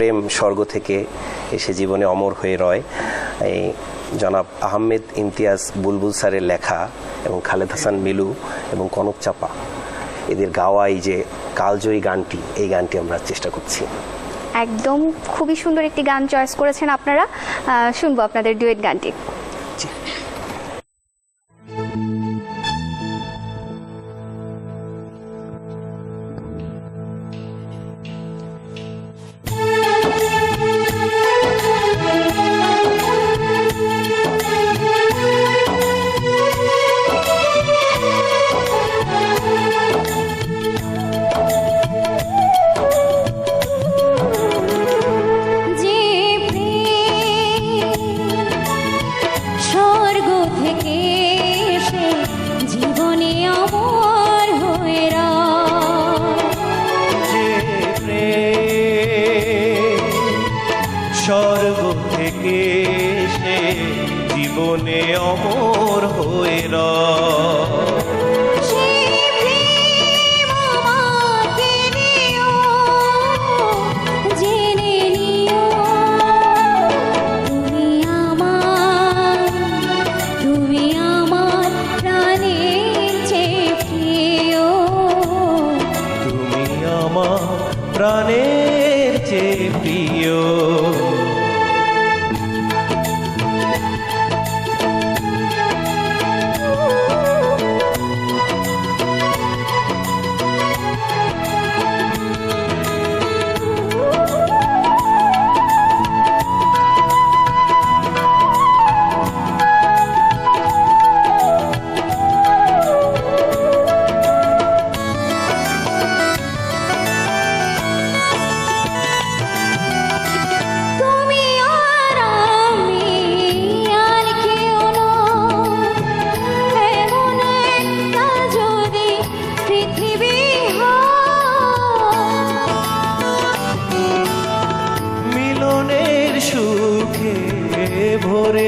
প্রেম স্বর্গ থেকে এসে জীবনে অমর হয়ে রয়। এই জনাব আহমেদ ইমতিয়াজ বুলবুল স্যারের লেখা এবং খালেদ হাসান মিলু এবং কনক চাপা। এদের গাওয়া এই যে কালজয়ী গানটি, এই গানটি আমরা চেষ্টা করছি। একদম, খুবই সুন্দর একটি গান চয়েস করেছেন আপনারা। শুনব আপনাদের ডুয়েট গানটি। জীবনে অমর হয়ে তুমি প্রাণের চেয়ে প্রিয়।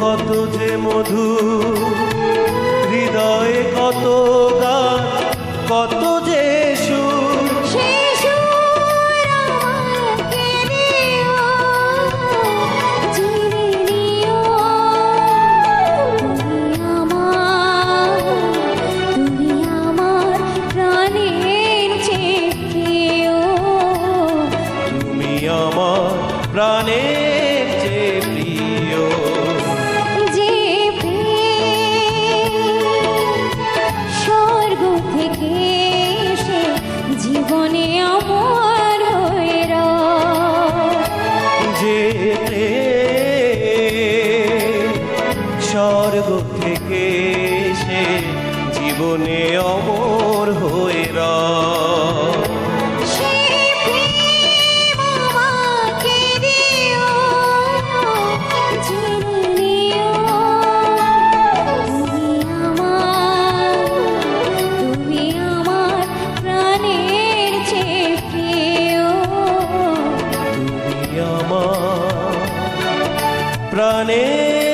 কত যে মধু হৃদয়ে কত যে প্রিয় যে স্বর্গ থেকে এসে জীবনে অমর হয়ে। যে স্বর্গ থেকে সে জীবনে অমর হয়ে রয়। প্রাণের